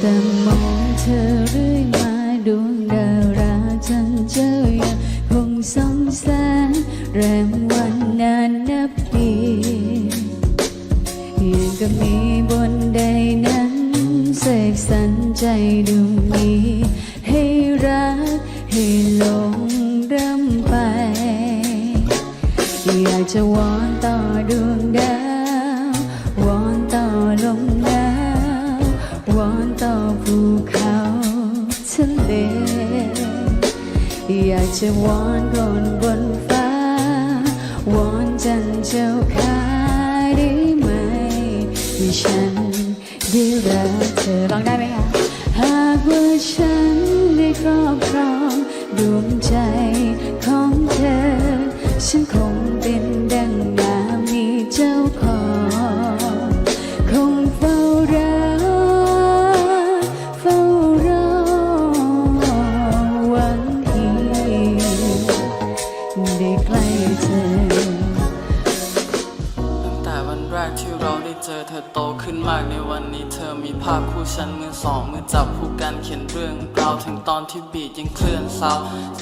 แต่มองเธอเรื่อยมาดวงดาวราจันเจอยังคงสองแสนแรมวันนานนับปียังกับมีบนใดนั้นเสกสรรใจดวงนี้ให้รักให้หลงเรำไป อยากจะวอนต่อดวงดาววอนต่อลม ต่อภูเขาทะเล อยากจะวอนคนบนฟ้า วอนจันเจ้าขาได้ไหมให้ฉันได้รักเธอลองได้ไหมคะหากว่าฉันได้ครอบครองดวงใจของเธอฉันคง แรกที่เราได้เจอเธอโตขึ้นมากในวันนี้เธอมีภาพคู่ฉันมือสองมือจับคู่กันเขียนเรื่องราวถึงตอนที่บีดยังเคลื่อนเศร้า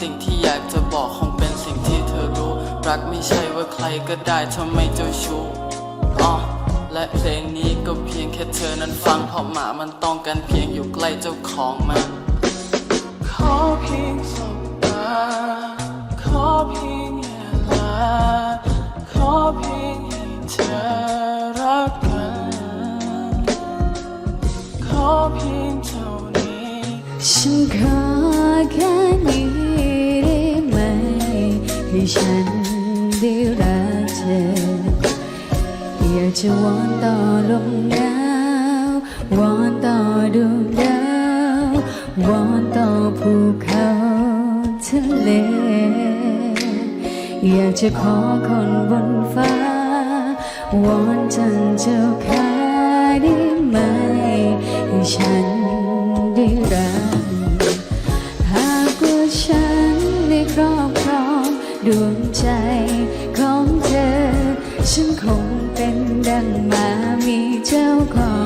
สิ่งที่อยากจะบอกคงเป็นสิ่งที่เธอรู้ รักไม่ใช่ว่าใครก็ได้ถ้าไม่เจ้าชู้อ๋อและเพลงนี้ก็เพียงแค่เธอนั้นฟังเพราะหมามันต้องการเพียงอยู่ใกล้เจ้าของมัน ฉันขอแค่นี้ได้ไหม ให้ฉันได้รักเธอ อยากจะวอนต่อลมหนาววอนต่อดวงดาววอนต่อภูเขาทะเล อยากจะขอคนบนฟ้าวอนจันเจ้าขาได้ไหมให้ฉันได้รัก ดวงใจของเธอ ฉันคงเป็นดังมามีเจ้าขอ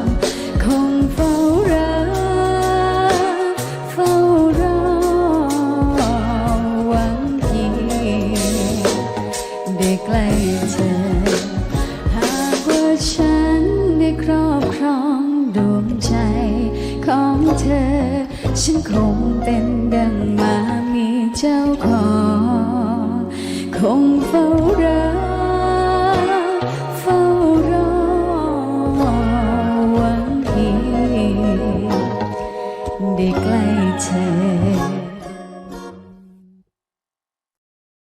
งคงเฝ้ารักเฝ้ารอหวังเพียงได้ใกล้เธอ หากว่าฉันได้ครอบครองดวงใจของเธอ ฉันคงเป็นดังมา มีเจ้าของคงเฝ้า